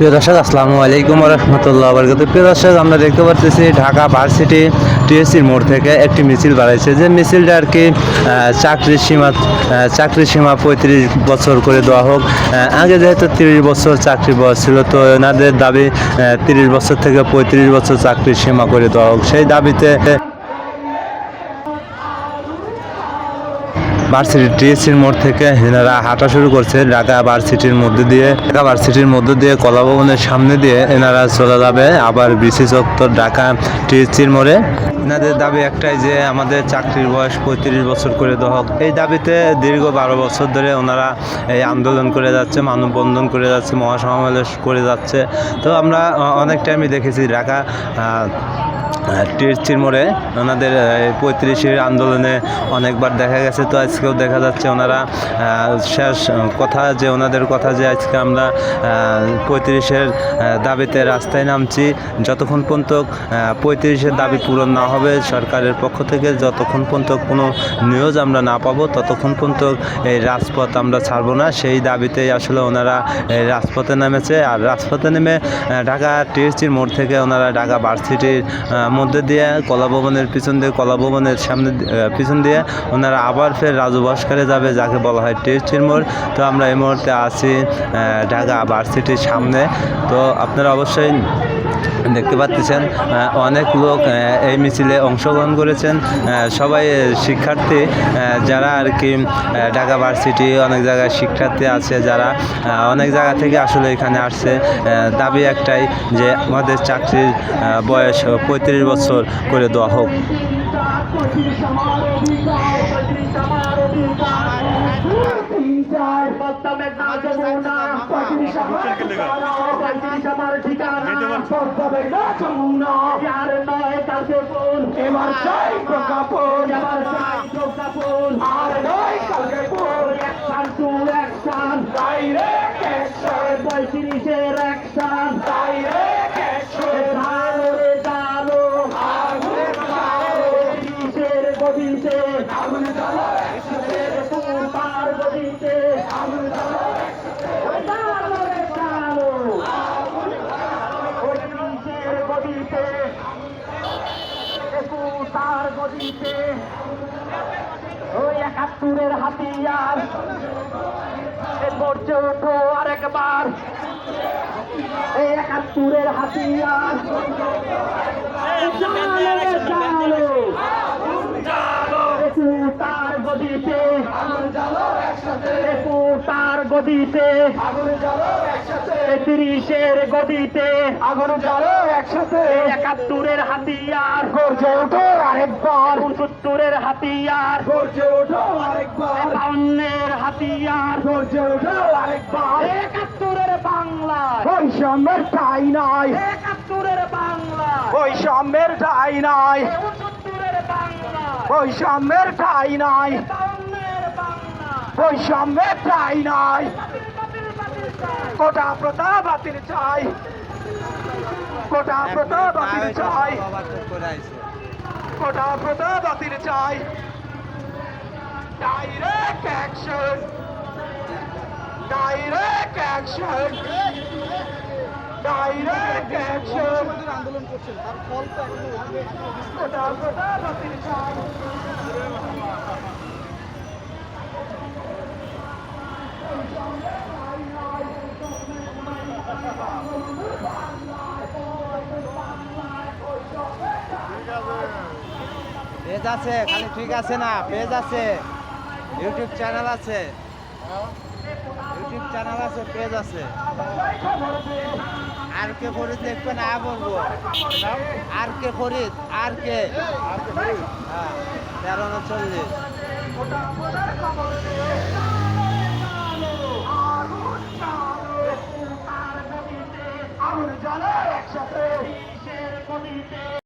প্রিয় দর্শক, আসসালামু আলাইকুম রহমতুল্লাহ বরকত প্রিয় দর্শক, আমরা দেখতে পাচ্ছি ঢাকা ভার্সিটি টিএসসির মোড় থেকে একটি মিছিল বাড়াইছে। যে মিছিলটা আর কি চাকরির সীমা চাকরির সীমা পঁয়ত্রিশ বছর করে দেওয়া হোক। আগে যেহেতু তিরিশ বছর চাকরি বয়স ছিল, তো এনাদের দাবি তিরিশ বছর থেকে পঁয়ত্রিশ বছর চাকরির সীমা করে দেওয়া হোক। সেই দাবিতে ভার্সিটি টিএসসির মোড় থেকে এনারা হাঁটা শুরু করছে। ঢাকা ভার্সিটির মধ্যে দিয়ে, ঢাকা ভার্সিটির মধ্যে দিয়ে কলা ভবনের সামনে দিয়ে এনারা চলে যাবে। আবার বিসি চত্বর ঢাকা টিএসসির মোড়ে। এনাদের দাবি একটাই যে, আমাদের চাকরির বয়স পঁয়ত্রিশ বছর করে দেওয়া হোক। এই দাবিতে দীর্ঘ বারো বছর ধরে ওনারা এই আন্দোলন করে যাচ্ছে, মানববন্ধন করে যাচ্ছে, মহাসমাবেশ করে যাচ্ছে। তো আমরা অনেক টাইমই দেখেছি ঢাকা টিরচির মোড়ে। ওনাদের পঁয়ত্রিশের আন্দোলনে অনেকবার দেখা গেছে, তো আজকেও দেখা যাচ্ছে ওনারা শেষ কথা যে, ওনাদের কথা যে আজকে আমরা পঁয়ত্রিশের দাবিতে রাস্তায় নামছি। যতক্ষণ পর্যন্ত পঁয়ত্রিশের দাবি পূরণ না হবে সরকারের পক্ষ থেকে, যতক্ষণ পর্যন্ত কোনো নিউজ আমরা না পাবো, ততক্ষণ পর্যন্ত এই রাজপথ আমরা ছাড়বো না। সেই দাবিতেই আসলে ওনারা রাজপথে নেমেছে। আর রাজপথে নেমে ঢাকা টিএসসির মোড় থেকে ওনারা ঢাকা ভার্সিটির মধ্যে দিয়ে কলাভবনের পিছন দিয়ে কলাভবনের সামনে পিছন দিয়ে ওনারা আবার ফের রাজু ভাস্করে যাবে, যাকে বলা হয় টেস্টের মোড়। তো আমরা এই মুহূর্তে আছি ঢাকা ভার্সিটির সামনে। তো আপনারা অবশ্যই দেখতে পাচ্ছেন অনেক লোক এই মিছিলে অংশগ্রহণ করেছেন। সবাই শিক্ষার্থী যারা আর কি ঢাকা ভার্সিটি, অনেক জায়গায় শিক্ষার্থী আছে যারা অনেক জায়গা থেকে আসলে এখানে আসছে। দাবি একটাই যে আমাদের চাকরির বয়স পঁয়ত্রিশ বছর করে দেওয়া হোক। পঁয়ত্রিশের অ্যাকশন ডাইরেক্ট অ্যাকশন ডালো রে ডালো পঁয়ত্রিশের গদিতে আগুন জ্বালো একসাথে তার গদিতে আগুন জ্বালো ডালো রে ডালো পঁয়ত্রিশের গদিতে তার গদিতে। ওই একাত্তরের হাতিয়ার। গর্জে ওঠো আরেকবার। এই একাত্তরের হাতিয়ার। তার গদিতে। তার গদিতে। তিরিশের গদিতে আগুন জ্বালো একসাথে। একাত্তরের হাতিয়ার। গর্জে ওঠো আরেকবার। উনসত্তরের হাতিয়ার। গর্জে ওঠো আরেকবার। বাউন্নের হাতিয়ার। গর্জে ওঠো আরেকবার। একাত্তরের বাংলা। বৈষম্যের ঠাই নাই। একাত্তরের বাংলা। বৈষম্যের ঠাই নাই। উনসত্তরের বাংলা। বৈষম্যের ঠাই নাই। বৈষম্যের ঠাই নাই। কোটা প্রথা বাতিল চাই। কোটা প্রথা বাতিল চাই। কোটা প্রথা বাতিল চাই। Direct action direct action direct action আন্দোলন করছেন তার ফল তো কোটা প্রথা বাতিল চাই। পেজ আছে, খালি ঠিক আছে না, পেজ আছে। ইউটিউব চ্যানেল আছে। ইউটিউব চ্যানেল আছে, পেজ আছে। আর কে ফরিদ দেখবে না বলব। আর কে ফরিদ, আর কে? হ্যাঁ তেরো উনচল্লিশ